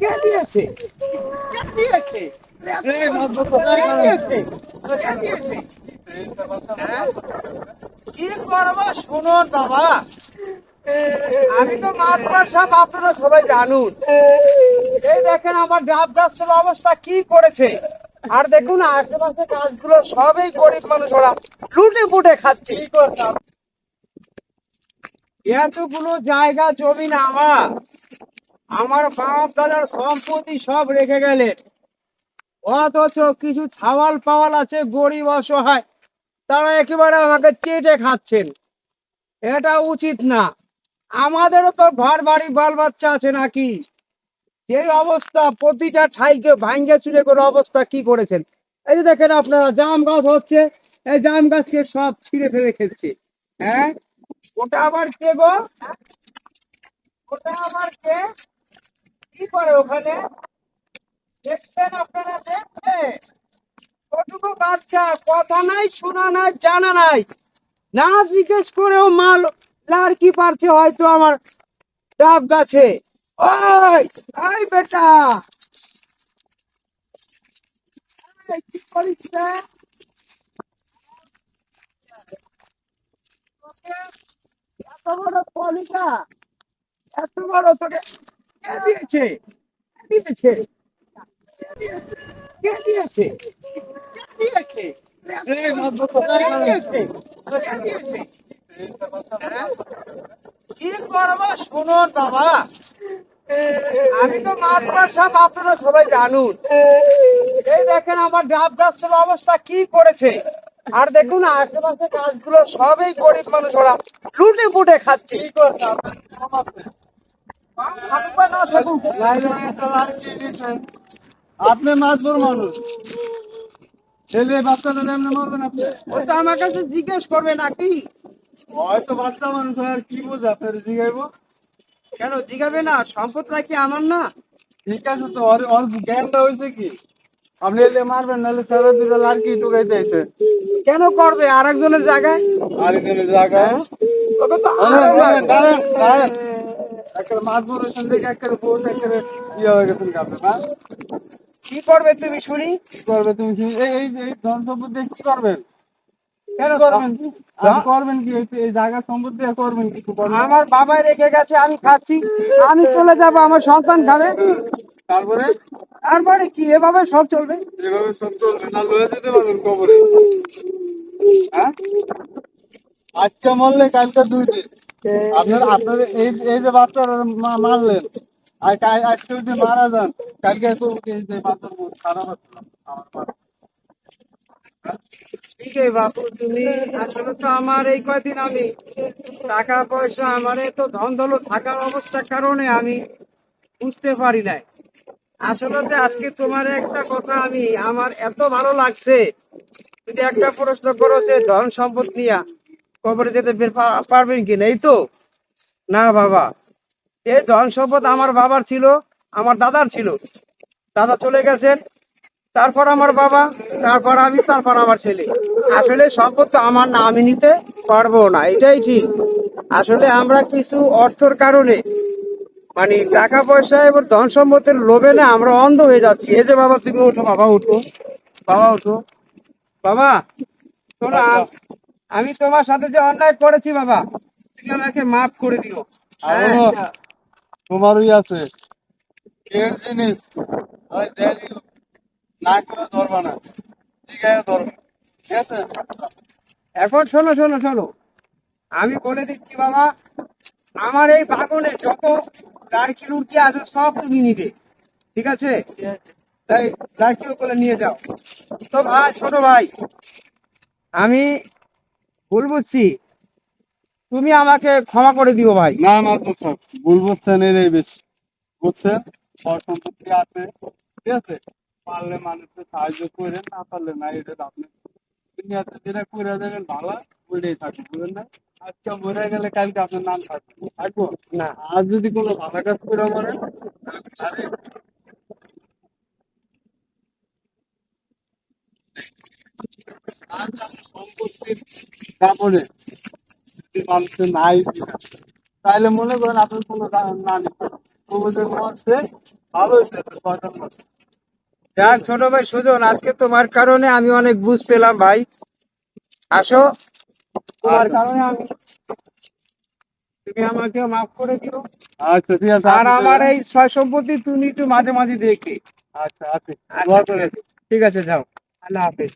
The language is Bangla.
কে দিয়েছে? কে দিয়েছে? আমি তো আপনারা সবাই জানুন। এই দেখেন আমার ডাব অবস্থা কি করেছে। আর দেখুন, আশেপাশে গাছগুলো সবই গরিব মানুষ, ওরা লুটে পুটে খাচ্ছে। কি করছে এতগুলো জায়গা জমি না আমার। আমার বাপ দাদার সম্পত্তি সব রেখে গেলেন। অথচ কিছু ছাওয়াল পাওয়াল আছে, গরিব অসহায়। তারা একেবারে আমাকে চেটে খাচ্ছেন। এটা উচিত না। আমাদেরও তো ঘর বাড়ি বাল বাচ্চা আছে নাকি? যে অবস্থা, প্রতিটা ঠাইকে ভাঙ্গে চুরে করে অবস্থা কি করেছেন? এই যে দেখেন আপনারা, জাম গাছ হচ্ছে, এই জাম গাছকে সব ছিঁড়ে ফেলে খেচ্ছে হ্যাঁ? ওটা আবার কে গো? ওটা আবার কে? কি করে ওখানে? দেখছেন আপনারা, দেখছেন? ওটুকু বাচ্চা, কথা নাই, শোনা নাই, জানা নাই। না জিজ্ঞেস করেও মাল লাড়কি পারছে হয়তো আমার ডাব গাছে। ওই, এই বেটা! এত বড় তোকে আমি তো সাহেব আপনারা সবাই জানুন। এই দেখেন আমার ডাব গাছটার অবস্থা কি করেছে। আর দেখুন আশেপাশে গাছগুলো সবই গরিব মানুষ ওরা লুটে পুটে খাচ্ছে আপনি মাছবর মানুষ। ছেলে বাচ্চাটা এমনি মারবেন আপনি। ওটা আমার কাছে জিজ্ঞেস করবে নাকি? হয়তো বাচ্চা মানুষ হয় আর কি বোঝে আপনার জিগাইবো। কেন জিগাবে না? সম্পদটা কি আমার না। ঠিক আছে তো ওর ওর জ্ঞানটা হয়েছে কি? আপনি এলে মারবেন নাহলে সারা দুটো লাড়কি ঢুকাই দিয়েছে। কেন করবে? আর একজনের জায়গায়? আরেকজনের জায়গায়? ওকে তো দাঁড়ান, দাঁড়ান। একটা থেকে একটা বসে একটা ইয়ে হয়ে গেছেন না? কি করবে তুমি শুনি? কি করবে তুমি কি- এই এই এই ধন সম্পদ দিয়ে কি করবেন? কেন করবেন? কি করবেন কি? এই জায়গা সম্পদ দিয়ে করবেন করবেন? আমার বাবাই রেখে গেছে আমি খাচ্ছি। আমি চলে যাব আমার সন্তান খাবে। তারপরে? তারপরে কি এভাবে সব চলবে? এভাবে সব চলবে না লয়ে যেতে পারবেন কবরে। হ্যাঁ আজকে মরলে কালকে দুই দিন। আপনার আপনার এই এই যে বাচ্চারা মারলেন আর আজকে যদি মারা যান, কালকে তো এই যে আমার টাকা পয়সা, আমার তো ধন দৌলত থাকার অবস্থার কারণে আমি বুঝতে পারি নাই। আসলে আজকে তোমার একটা কথা আমি, আমার এত ভালো লাগছে। যদি একটা প্রশ্ন করো সে ধন সম্পদ নিয়ে কবরে যেতে পারবেন কি এই তো। না, বাবা। এই ধন সম্পদ আমার বাবার ছিল, আমার দাদার ছিল। দাদা চলে গেছেন, তারপর আমার বাবা, তারপর আমি, তারপর আমার ছেলে। আসলে সম্পদ তো আমার না, আমি নিতে পারব না, এটাই ঠিক। আসলে আমরা কিছু অর্থর কারণে মানে টাকা পয়সা এবং ধন সম্পদের লোভে না আমরা অন্ধ হয়ে যাচ্ছি। এই যে বাবা, তুমি ওঠো, বাবা উঠো বাবা উঠো বাবা, শোনো আমি তোমার সাথে যে অন্যায় করেছি বাবা তুমি আমাকে মাফ করে দিও। হ্যাঁ, তোমারই আছে। এর জিনিস না করে ধরবা না। ঠিক আছে ধরবে। ঠিক আছে? এখন শোনো শোনো শোনো। আমি বলে দিচ্ছি বাবা আমার এই বাগানে যত লুড়কি আছে সব তুমি নিবে। ঠিক আছে? তাই লাড়কিও করে নিয়ে যাও। তো ভাই ছোট ভাই আমি ভুল বুঝছি তুমি আমাকে ক্ষমা করে দিও ভাই। না না তো সব ভুল বুঝছেন এর বেশি বুঝছেন সম্পত্তি আছে ঠিক আছে? পারলে মানুষকে সাহায্য করেন না পারলে না এটা আপনি দুনিয়াতে যেটা করে দেবেন ভালো ওইটাই থাকবে বুঝলেন না? আজকে মরে গেলে কালকে আপনার নাম থাকবে থাকব? না। আজ যদি কোনো ভালো কাজ করে মরেন আরে আজ সম্পত্তির দাপনে যদি মানুষের নাই তাহলে মনে করেন আপনার কোনো না কবুতর মরছে ভালো। যাক ছোট ভাই সুজন আজকে তোমার কারণে আমি অনেক বুঝ পেলাম ভাই। আসো। তোমার। কারণে আমি তুমি আমাকে মাফ করে দিও। আচ্ছা ঠিক আছে আর আমার এই ছয় সম্পত্তি তুমি একটু মাঝে মাঝে দেখবে আচ্ছা আচ্ছা ঠিক আছে যাও। আল্লাহ হাফেজ।